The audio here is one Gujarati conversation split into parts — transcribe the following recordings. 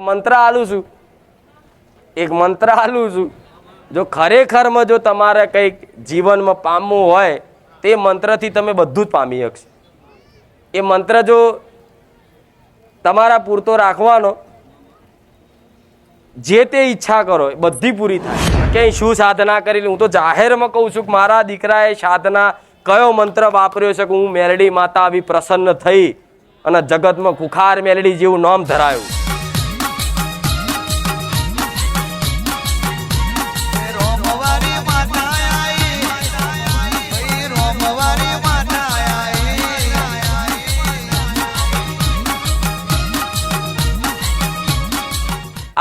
મંત્ર આલું છું. એક મંત્ર આલું છું. જો ખરેખરમાં જો તમારે કંઈક જીવનમાં પામવું હોય, તે મંત્રથી તમે બધું જ પામી શકશો. એ મંત્ર જો તમારા પૂરતો રાખવાનો, જે તે ઈચ્છા કરો, એ બધી પૂરી થાય. ક્યાંય શું સાધના કરી હું તો જાહેરમાં કહું છું કે મારા દીકરાએ સાધના કયો મંત્ર વાપર્યો છે કે હું મેલડી માતા આવી પ્રસન્ન થઈ અને જગતમાં કુખાર મેલડી જેવું નામ ધરાયું.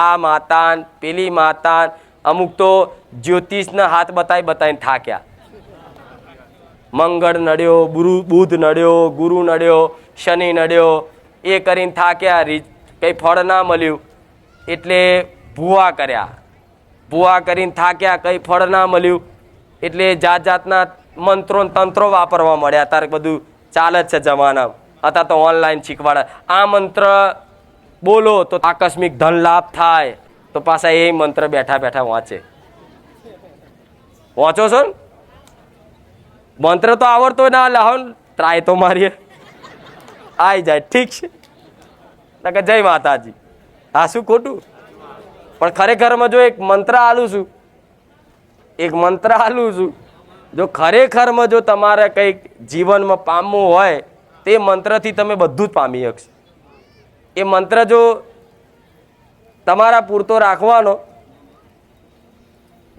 આ માતાન, પેલી માતાન, અમુક તો જ્યોતિષના હાથ બતાવી બતાવીને થાક્યા. મંગળ નડ્યો, ગુરુ, બુધ નડ્યો, ગુરુ નડ્યો, શનિ નડ્યો, એ કરીને થાક્યા કંઈ ફળ ના મળ્યું. એટલે ભૂવા કર્યા. ભૂવા કરીને થાક્યા, કંઈ ફળ ના મળ્યું. એટલે જાત જાતના મંત્રો તંત્રો વાપરવા મળ્યા. અત્યારે બધું ચાલે જ છે જમાના અત્યારે તો ઓનલાઈન શીખવાડે. આ મંત્ર બોલો, તો આકસ્મિક ધન લાભ થાય. તો પાછા એ મંત્ર બેઠા બેઠા વાંચે. વાંચો છો ને? મંત્ર તો આવડતો ના લાવો ટ્રાય તો મારીએ. આવી જાય, ઠીક છે. જય માતાજી. આ શું ખોટું? પણ ખરેખરમાં જો એક મંત્ર આલું છું, એક મંત્ર આલું છું, જો ખરેખરમાં જો તમારે કંઈક જીવનમાં પામવું હોય, તે મંત્રથી તમે બધું જ પામી શકશો. એ મંત્ર જો તમારા પૂરતો રાખવાનો,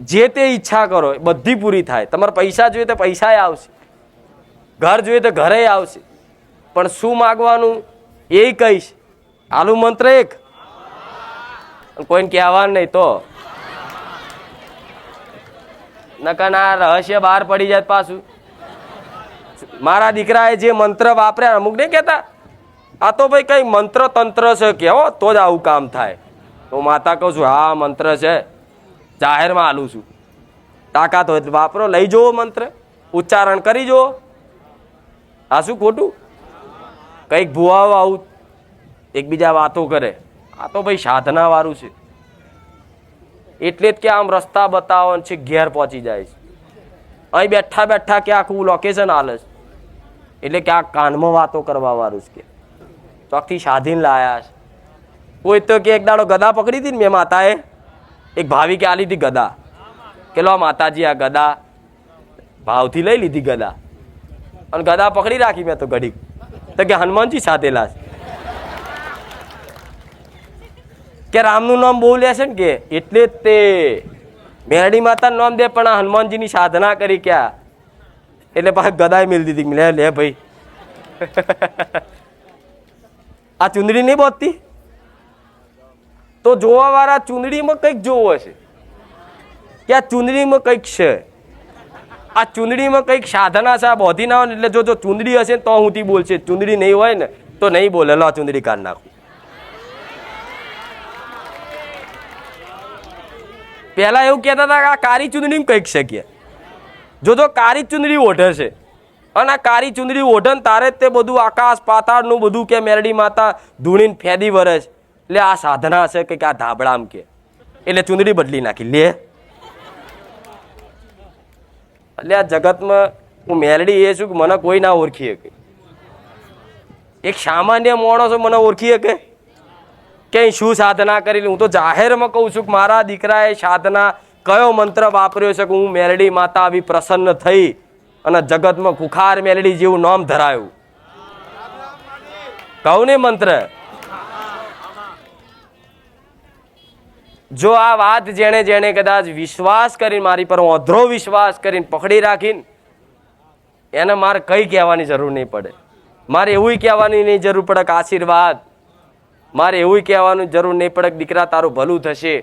જે તે ઈચ્છા કરો બધી પૂરી થાય. તમારે પૈસા જોઈએ તો પૈસા આવશે. ઘર જોઈએ તો ઘરે આવશે. પણ શું માગવાનું? એ કહીશ. આલુ મંત્ર એક. કોઈને કહેવાનું નહીં તો. નકર આ રહસ્ય બહાર પડી જાય પાછું. મારા દીકરાએ જે મંત્ર વાપર્યા અમુક નહીં કહેતા? આ તો ભાઈ કઈ મંત્ર તંત્ર છે કે હો, તો જ આવું કામ થાય. તો માતા કહું છું, હા, મંત્ર છે. જાહેરમાં આલું છું. તાકાત હોય તો વાપરો, લઈ જુઓ મંત્ર. ઉચ્ચારણ કરી જુઓ. આ શું ખોટું? કંઈક ભુવાઓ આવું, એકબીજા વાતો કરે. આ તો ભાઈ સાધનાવાળું છે. એટલે જ કે આમ રસ્તા બતાવો છે ઘેર પહોંચી જાય છે. અહીં બેઠા બેઠા કે આખું લોકેશન હાલે છે. એટલે કે આ કાનમાં વાતો કરવા વાળું છે કે. ચોકથી સાધીને લાયા છે. કોઈ તો કે એક દાડો ગદા પકડી હતી ને મેં માતાએ. એક ભાવી કે આલી હતી ગદા. કે લો માતાજી, આ ગદા. ભાવથી લઈ લીધી ગદા. અને ગદા પકડી રાખી મેં તો ઘડીક. તો કે હનુમાનજી સાધેલા છે કે રામનું નામ બહુ લે છે ને કે? એટલે જ તે મેરડી માતાનું નામ દે, પણ આ હનુમાનજીની સાધના કરી ક્યાં? એટલે પાછી ગદાય મેળવી દીધી. લે લે ભાઈ. આ ચુંદડી નહીં બોતતી? તો જોવા વાળા ચુંદડીમાં કંઈક જોવો છે. કે આ ચુંદડીમાં કંઈક છે? આ ચુંદડીમાં કંઈક સાધના છે, આ બોધી ના હોય એટલે જો જો ચુંદડી હશે ને તો હુંથી બોલશે. ચુંદડી નહીં હોય ને તો નહીં બોલે. લો આ ચુંદડી કાઢ નાખું. પહેલા એવું કહેતા હતા કે આ કાળી ચુંદડી કંઈક કે. જો જો કાળી ચુંદડી ઓઢે છે અને આ કારી ચુંદડી ઓઢન તારે જ તે બધું આકાશ પાતાળનું બધું કે મેરડી માતા ધૂણીને ફેદી વરે છે. એટલે આ સાધના છે કે આ ધાબળામ કે. એટલે ચુંદડી બદલી નાખી. લે. એટલે આ જગતમાં હું મેરડી એ છું કે મને કોઈ ના ઓળખી શકે. એક સામાન્ય માણસો મને ઓળખી શકે. કે શું સાધના કરી હું તો જાહેરમાં કહું છું કે મારા દીકરાએ સાધના કયો મંત્ર વાપર્યો છે કે હું મેરડી માતા આવી પ્રસન્ન થઈ અને જગતમાં કુખાર મેલડી જેવું નામ ધરાયું. કહું ને મંત્ર. જો આ વાત જેણે જેણે કદાચ વિશ્વાસ કરીને મારી પર અધરો વિશ્વાસ કરીને પકડી રાખીને, એને મારે કંઈ કહેવાની જરૂર નહીં પડે. મારે એવું કહેવાની નહીં જરૂર પડે કે આશીર્વાદ. મારે એવું કહેવાનું જરૂર નહીં પડે દીકરા, તારું ભલું થશે.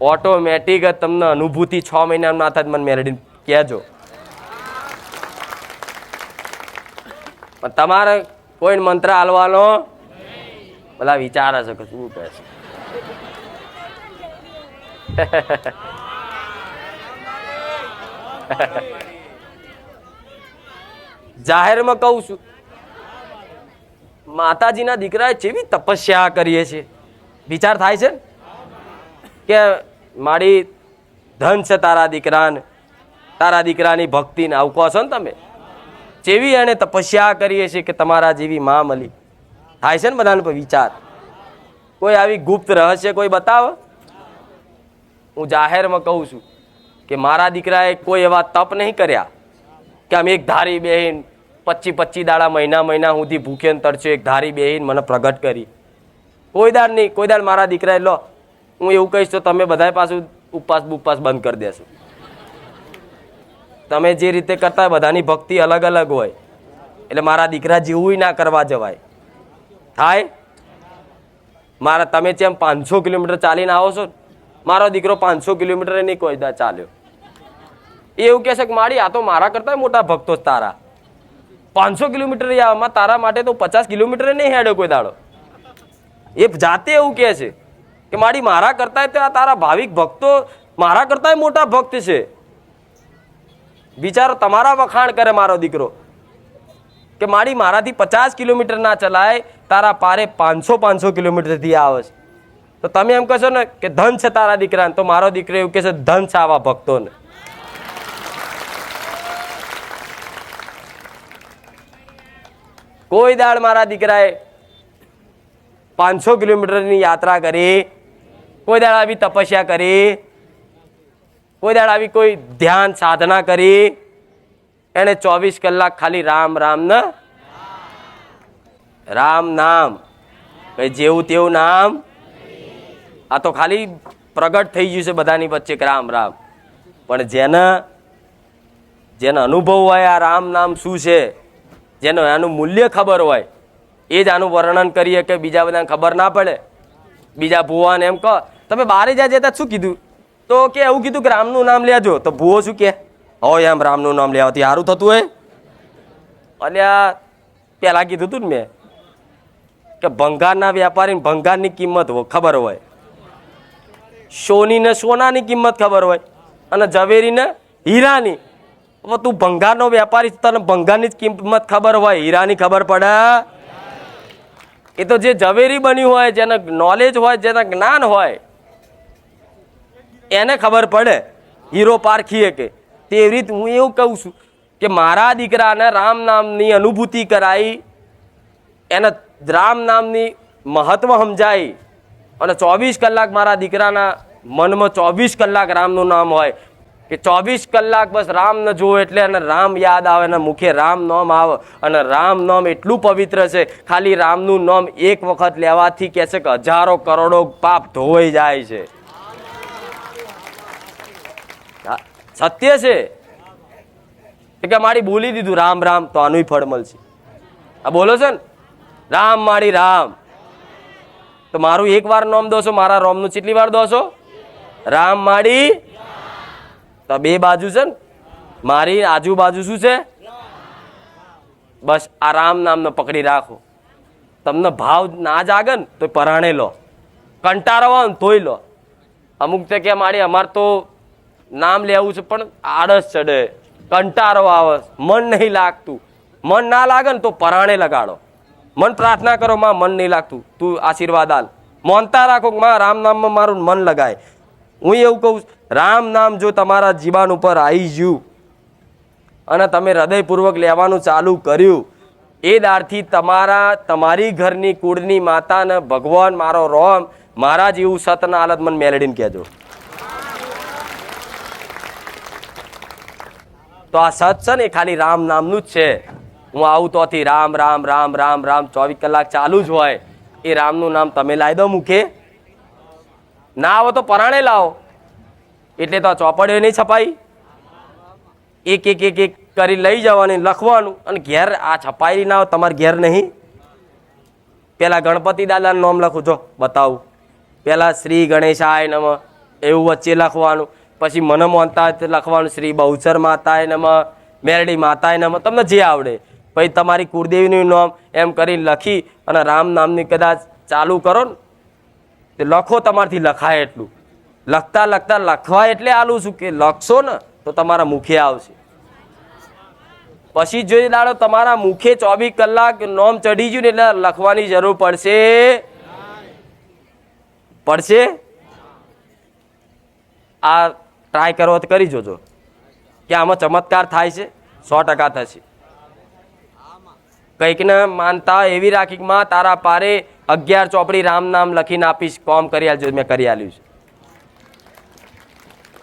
ઓટોમેટિક જ તમને અનુભૂતિ છ મહિનાના ના થાય તો મને મેરેડીને કહેજો. પણ તમારે કોઈ મંત્ર હાલવાનો? બધા વિચારે છે કે શું કહે છે. જાહેરમાં કહું છું, માતાજીના દીકરાએ જેવી તપસ્યા કરીએ છીએ. વિચાર થાય છે? કે મારી ધન છે તારા દીકરાને, તારા દીકરાની ભક્તિને આવું કહો છો ને તમે? જેવી એને તપસ્યા કરીએ છીએ કે તમારા જેવી મા મળી થાય છે ને બધાને વિચાર? કોઈ આવી ગુપ્ત રહસ્ય કોઈ બતાવે? હું જાહેરમાં કહું છું કે મારા દીકરાએ કોઈ એવા તપ નહીં કર્યા કે આમ એક ધારી બેહીન પચી પચી દાડા મહિના મહિના સુધી ભૂખે ને તડચ્યો એક ધારી બેહીન મને પ્રગટ કરી. કોઈ દાડ નહીં, કોઈ દાડ મારા દીકરાએ, લો, હું એવું કહીશ તો તમે બધાય પાછું ઉપવાસ બુપવાસ બંધ કરી દેશો. તમે જે રીતે કરતા બધાની ભક્તિ અલગ અલગ હોય. એટલે મારા દીકરા જેવું ના કરવા જવાય. થાય? મારા, તમે જેમ પાંચસો કિલોમીટર ચાલીને આવો છો, મારો દીકરો પાંચસો કિલોમીટર નહીં કોઈ દા ચાલ્યો. એવું કહે છે કે મારી આ તો મારા કરતા મોટા ભક્તો તારા. પાંચસો કિલોમીટર આમાં તારા માટે તો પચાસ કિલોમીટર નહીં હેડો કોઈ દાડો. એ જાતે એવું કહે છે કે મારી મારા કરતા તો આ તારા ભાવિક ભક્તો, મારા કરતા મોટા ભક્ત છે. વિચારો, તમારા વખાણ કરે મારો દીકરો. કે મારી મારાથી પચાસ કિલોમીટર ના ચલાય, તારા પારે પાંચસો પાંચસો કિલોમીટરથી આવે છે. તો તમે એમ કહેશો ને કે ધન છે તારા દીકરાને, તો મારો દીકરો એવું કહેશે, ધન છે આવા ભક્તોને. કોઈ દાળ મારા દીકરાએ પાંચસો કિલોમીટરની યાત્રા કરી, કોઈ દાળ આવી તપસ્યા કરી કોઈ દાડ આવી કોઈ ધ્યાન સાધના કરી, એને ચોવીસ કલાક ખાલી રામ રામ ને, રામ નામ જેવું તેવું નામ, આ તો ખાલી પ્રગટ થઈ ગયું છે બધાની વચ્ચે રામ રામ. પણ જેને જેને અનુભવ હોય આ રામ નામ શું છે, જેનો આનું મૂલ્ય ખબર હોય, એ જ આનું વર્ણન કરીએ કે બીજા બધાને ખબર ના પડે. બીજા ભુવાને એમ કહો, તમે બારે જ્યાં જતા શું કીધું? તો કે એવું કીધું કે રામનું નામ લેજો તો ભૂવો શું કે? હોય એમ રામનું નામ લેવાથી સારું થતું હોય. અલ્યા પહેલાં કીધું હતું ને મેં કે ભંગારના વેપારીને ભંગારની કિંમત ખબર હોય. સોનીને સોનાની કિંમત ખબર હોય અને ઝવેરીને હીરાની. હવે તું ભંગારનો વેપારી તને ભંગારની જ કિંમત ખબર હોય, હીરાની ખબર પડે. એ તો જે ઝવેરી બન્યું હોય, જેને નોલેજ હોય, જેને જ્ઞાન હોય એને ખબર પડે. હીરો પારખીએ કે. તેવી રીત હું એવું કહું છું કે મારા દીકરાને રામ નામની અનુભૂતિ કરાઈ. એને રામ નામની મહત્વ સમજાય અને ચોવીસ કલાક મારા દીકરાના મનમાં ચોવીસ કલાક રામનું નામ હોય. કે ચોવીસ કલાક બસ રામ ન જુઓ એટલે એને રામ યાદ આવે અને મુખે રામ નામ આવે. અને રામ નામ એટલું પવિત્ર છે, ખાલી રામનું નામ એક વખત લેવાથી કહે છે કે હજારો કરોડો પાપ ધોવાઈ જાય છે હા, સત્ય છે. કે મારી બોલી દીધું, રામ રામ, તો આનું ફળ મળશે. આ બોલો છે ને? રામ મારી રામ. તો મારું એક વાર નોમ દોશો મારા રોમનું કેટલી વાર દોશો રામ માડી તો બે બાજુ છે ને? મારી આજુબાજુ શું છે? બસ આ રામ નામને પકડી રાખો. તમને ભાવ ના જાગે ને તો પરાણે લો. કંટાળો આવે ને, તોય લો. અમુક તો કે મારી, અમારે તો નામ લેવું છે, પણ આળસ ચડે. કંટારો આવે. મન નહીં લાગતું. મન ના લાગે ને તો પરાણે લગાડો. મન પ્રાર્થના કરો, માં, મન નહીં લાગતું. તું આશીર્વાદ આલ. મોનતા રાખો માં, રામ નામમાં મારું મન લગાય. હું એવું કહું રામ નામ જો તમારા જીવન ઉપર આવી ગયું અને તમે હૃદયપૂર્વક લેવાનું ચાલુ કર્યું, એ દારથી તમારા, તમારી ઘરની કુળની માતાને ભગવાન મારો રોમ, મારા જેવું સતના હાલત મને મેલેડીને કહેજો. તો આ સત છે ને ખાલી રામ નામનું જ છે. હું આવું તોથી રામ રામ રામ રામ રામ, ચોવીસ કલાક ચાલુ જ હોય. એ રામનું નામ તમે લાવી દો મુખે. ના આવો તો પરાણે લાવો. એટલે તો ચોપડીઓ નહીં છપાઈ. એક એક એક એક કરી લઈ જવાની, લખવાનું. અને ઘેર આ છપાઈ ના હોય, તમારે ઘેર નહીં. પહેલાં ગણપતિ દાદાનું નામ લખું, જો બતાવું. પહેલાં શ્રી ગણેશાય નમ, એવું વચ્ચે લખવાનું. પછી મને મોનતા લખવાનું શ્રી બહુચર માતા નમ, મેરડી માતા નમ. તમને જે આવડે. પછી તમારી કુળદેવીનું નામ એમ કરીને લખી અને રામ નામની કદાચ ચાલુ કરો ને, તે લખો તમારથી લખાય એટલું. લખતા લખતા લખવા એટલે આલું છું કે લખશો ને, તો તમારા મુખે આવશે. પછી જો લાડો, તમારા મુખે ચોવીસ કલાક નોમ ચડી ગયું ને એટલે લખવાની જરૂર પડશે. પડશે? આ ટ્રાય કરો તો કરી જોજો. કે આમાં ચમત્કાર થાય છે, સો ટકા થશે કંઈકને માનતા એવી રાખી માં, તારા પારે અગિયાર ચોપડી રામ નામ લખીને આપીશ, કોમ કરી આલજો, મેં કરી આલ્યું છે.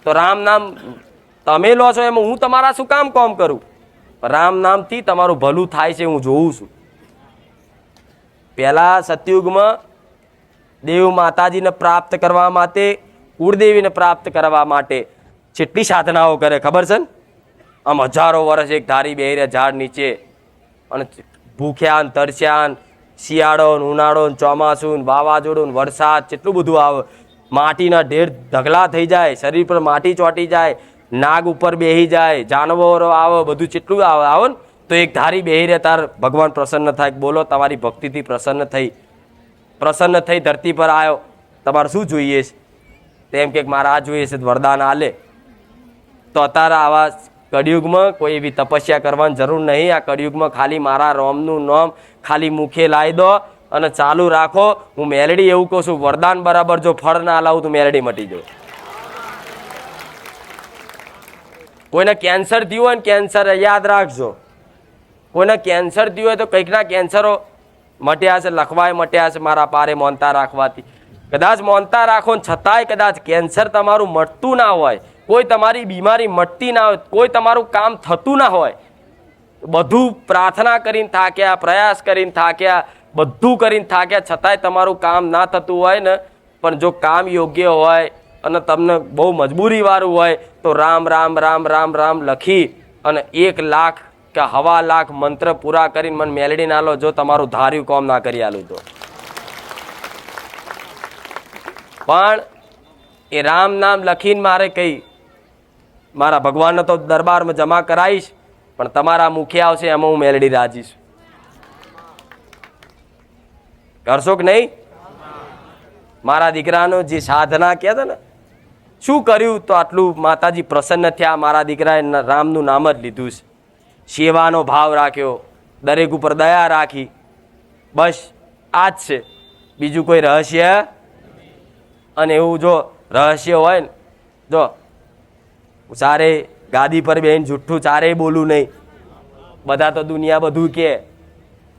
તો રામ નામ તમે લો છો એમાં, હું તમારા શું કામ કોમ કરું? રામ નામથી તમારું ભલું થાય છે, હું જોઉં છું. પહેલા સતયુગમાં દેવ માતાજીને પ્રાપ્ત કરવા માટે, કુળદેવીને પ્રાપ્ત કરવા માટે કેટલી સાધનાઓ કરે, ખબર છે ને? આમ હજારો વર્ષ એક ધારી બે ઝાડ નીચે. અને ભૂખ્યાન, તરસ્યાન, શિયાળો ને ઉનાળો ને ચોમાસું ને વાવાઝોડું ને વરસાદ કેટલું બધું આવે. માટીના ઢેર ઢગલા થઈ જાય, શરીર પર માટી ચોંટી જાય, નાગ ઉપર બેહી જાય, જાનવરો આવે, બધું કેટલું આવે આવે ને, તો એક ધારી બેહી રહે, તાર ભગવાન પ્રસન્ન થાય બોલો, તમારી ભક્તિથી પ્રસન્ન થઈ. પ્રસન્ન થઈ ધરતી પર આવ્યો તમારે શું જોઈએ છે? તેમ કે મારે આ જોઈએ છે વરદાન આલે. તો અત્યારે આવા કળિયુગમાં કોઈ એવી તપસ્યા કરવાની જરૂર નહીં. આ કળિયુગમાં ખાલી મારા રોમનું નામ ખાલી મુખે લાવી દો અને ચાલુ રાખો. હું મેલડી એવું કહું છું, વરદાન બરાબર જો ફળ ના લાવું તો મેલડી મટી જાય કોઈને કેન્સર થયું હોય ને કેન્સર યાદ રાખજો. કોઈને કેન્સર થયું હોય તો કંઈકના કેન્સરો મટ્યા છે લખવાય મટ્યા છે મારા પારે મોનતા રાખવાથી. કદાચ મોનતા રાખો ને છતાંય કદાચ કેન્સર તમારું મટતું ના હોય. કોઈ તમારી બીમારી મટતી ના હોય, કોઈ તમારું કામ થતું ના હોય, બધું પ્રાર્થના કરીને થાક્યા, પ્રયાસ કરીને થાક્યા, બધું કરીને થાક્યા, છતાંય તમારું કામ ના થતું હોય ને, પણ જો કામ યોગ્ય હોય અને તમને બહુ મજબૂરીવાળું હોય, તો રામ રામ રામ રામ રામ લખી અને એક લાખ કે હવા લાખ મંત્ર પૂરા કરીને મને મેલડી ના લો, જો તમારું ધાર્યું કોમ ના કરી આલું તો. પણ એ રામ નામ લખીને મારે કઈ મારા ભગવાનને તો દરબારમાં જમા કરાવીશ, પણ તમારા મુખે આવશે એમાં હું મેલડી રાજીશ. કરશો કે નહીં? મારા દીકરાનો જે સાધના કહેતા ને, શું કર્યું તો આટલું માતાજી પ્રસન્ન થયા, મારા દીકરાએ રામનું નામ જ લીધું છે. સેવાનો ભાવ રાખ્યો, દરેક ઉપર દયા રાખી. બસ આ જ છે. બીજું કોઈ રહસ્ય? અને એવું જો રહસ્ય હોય ને, જો સારે ગાદી પર બેન જુઠ્ઠું ચારેય બોલું નહીં. બધા તો દુનિયા બધું કહે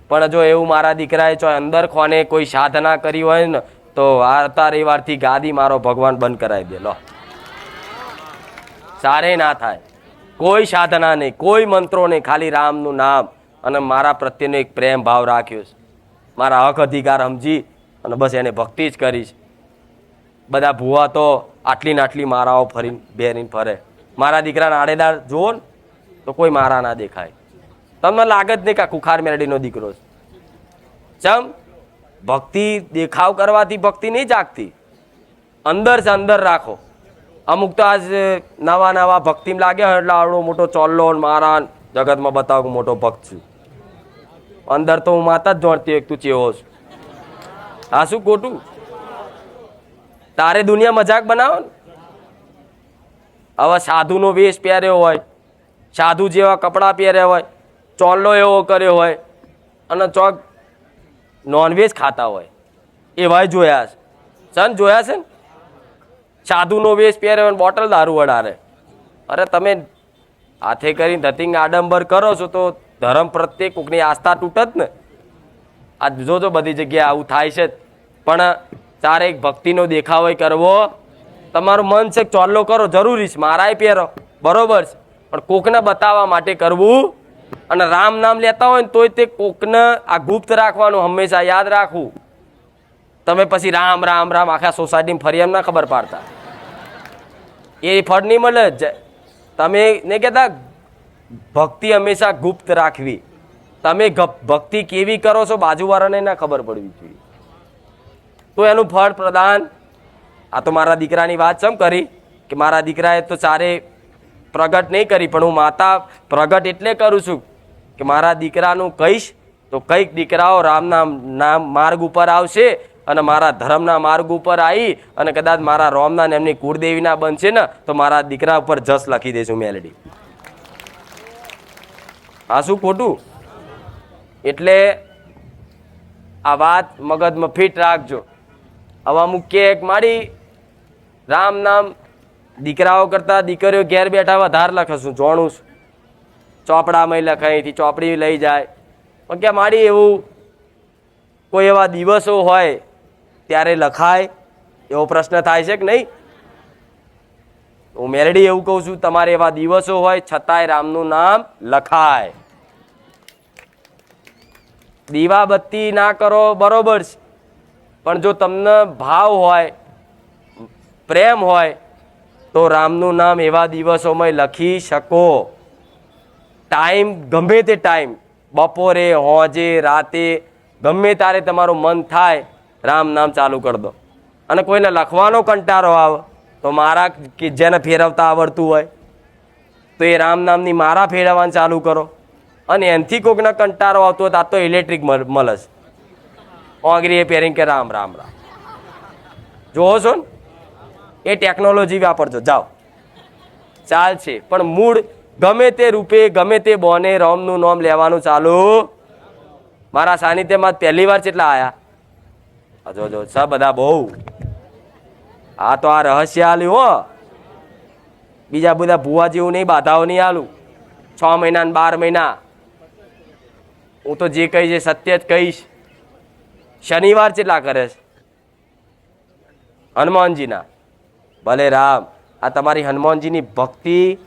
પણ જો એવું મારા દીકરાએ જો અંદર ખોને કોઈ સાધના કરી હોય ને, તો આવતા રવિવારથી ગાદી મારો ભગવાન બંધ કરાવી દે. લો. સારે ના થાય. કોઈ સાધના નહીં, કોઈ મંત્રો નહીં, ખાલી રામનું નામ અને મારા પ્રત્યેનો એક પ્રેમ ભાવ રાખ્યો છે. મારા હક અધિકાર સમજી અને બસ એને ભક્તિ જ કરીશ. બધા ભૂવા તો આટલી ને આટલી મારાઓ ફરીને બેરીને ફરે. મારા દીકરાના આડેદાર જુઓ ને તો કોઈ મારા ના દેખાય. તમને લાગે જ નહીં કે કુખાર મેરડીનો દીકરો છે. ચમ? ભક્તિ દેખાવ કરવાથી ભક્તિ નહીં જાગતી. અંદર જ અંદર રાખો. અમુક તો આજ નવા નવા ભક્તિમાં હોય એટલે આવડો મોટો ચોલ્લો મારા જગતમાં બતાવો કે મોટો ભક્ત છું. અંદર તો હું માતા જ જોડતી એક તું ચેવો છું. આ શું ખોટું? તારે દુનિયા મજાક બનાવો ને? હવે સાધુનો વેશ પહેર્યો હોય, સાધુ જેવા કપડાં પહેર્યા હોય, ચોલ્લો એવો કર્યો હોય, અને ચોક નોનવેજ ખાતા હોય. એવાય જોયા છે. સન, જોયા છે ને? સાધુનો વેશ પહેર્યો હોય બોટલ દારૂ વડારે. અરે તમે હાથે કરીને ધતિંગ આડંબર કરો છો તો ધર્મ પ્રત્યે કોકની આસ્થા તૂટત ને. આ જોજો બધી જગ્યાએ આવું થાય છે. પણ તારે એક ભક્તિનો દેખાવ કરવો. તમારું મન છે ચોલ્લો કરો, જરૂરી છે. મારાય પહેરો. બરોબર છે. પણ કોકને બતાવવા માટે કરવું અને રામ નામ લેતા હોય ને તોય તે કોકને આ ગુપ્ત રાખવાનું હંમેશા યાદ રાખવું. તમે પછી રામ રામ રામ આખા સોસાયટીમાં ફરી એમ ના ખબર પાડતા. એ ફળ નહીં મળે. તમે ને કહેતા, ભક્તિ હંમેશા ગુપ્ત રાખવી. તમે ભક્તિ કેવી કરો છો બાજુવાળાને ના ખબર પડવી જોઈએ. તો એનું ફળ પ્રદાન આ તો મારા દીકરાની વાત ચમ કરી? કે મારા દીકરાએ તો ચારે પ્રગટ નહીં કરી, પણ હું માતા પ્રગટ એટલે કરું છું કે મારા દીકરાનું કહીશ તો કંઈક દીકરાઓ રામના નામ માર્ગ ઉપર આવશે અને મારા ધર્મના માર્ગ ઉપર આવી અને કદાચ મારા રોમના ને એમની કુળદેવીના બનશે ને, તો મારા દીકરા ઉપર જસ લખી દઈશું મેલડી. આ શું ખોટું? એટલે આ વાત મગજમાં ફિટ રાખજો. હવે અમુક કેક મારી રામ નામ દીકરાઓ કરતાં દીકરીઓ ઘેર બેઠા વધારે લખે છું જોણું છું. ચોપડામાં લખે, અહીંથી ચોપડી લઈ જાય. પણ કે મારી એવું કોઈ એવા દિવસો હોય ત્યારે લખાય? એવો પ્રશ્ન થાય છે કે નહીં? હું મેરડી એવું કહું છું, તમારે એવા દિવસો હોય છતાંય રામનું નામ લખાય. દીવાબત્તી ના કરો બરોબર છે. પણ જો તમને ભાવ હોય પ્રેમ હોય, તો રામનું નામ એવા દિવસોમાં લખી શકો. ટાઈમ ગમે તે ટાઈમ બપોરે, હોજે, રાતે, ગમે તારે તમારું મન થાય, રામ નામ ચાલુ કરી દો. અને કોઈને લખવાનો કંટારો આવે, તો મારા કે જેને ફેરવતા આવડતું હોય, તો એ રામ નામની મારા ફેરવવાનું ચાલુ કરો. અને એનથી કોઈકને કંટારો આવતો હોય તો આ તો ઇલેક્ટ્રિક મળે છે ઓંગરી એ પહેરીને કે રામ રામ રામ. જોવો છો ને? એ ટેકનોલોજી વાપરજો. જાઓ. ચાલશે. પણ મૂળ ગમે તે રૂપે, ગમે તે બોને રોમનું નામ લેવાનું ચાલુ. મારા સાનિધ્યમાં પહેલી વાર કેટલા આવ્યા જો જો, સ બધા બહુ. આ તો આ રહસ્ય આલ્યું, હો. બીજા બધા ભુવા જેવું નહીં, બાધાઓ નહીં આલું. છ મહિના બાર મહિના. હું તો જે કહીશ એ સત્ય જ કહીશ. શનિવાર કેટલા કરે છે? હનુમાનજીના. ભલે રામ, આ તમારી હનુમાનજીની ભક્તિ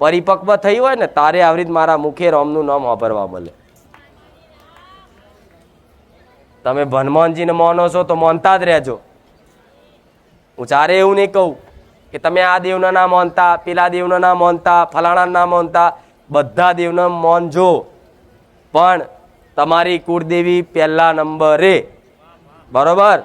પરિપક્વ થઈ હોય ને, તારે આવી રીત મારા મુખે રોમનું નામ વાપરવા મળે. તમે હનુમાનજીને માનો છો તો માનતા જ રહેજો. હું ચારે એવું નહીં કહું કે તમે આ દેવના ના માનતા, પેલા દેવના ના માનતા ફલાણા ના માનતા, બધા દેવના માનજો. પણ તમારી કુળદેવી પહેલા નંબરે. બરોબર?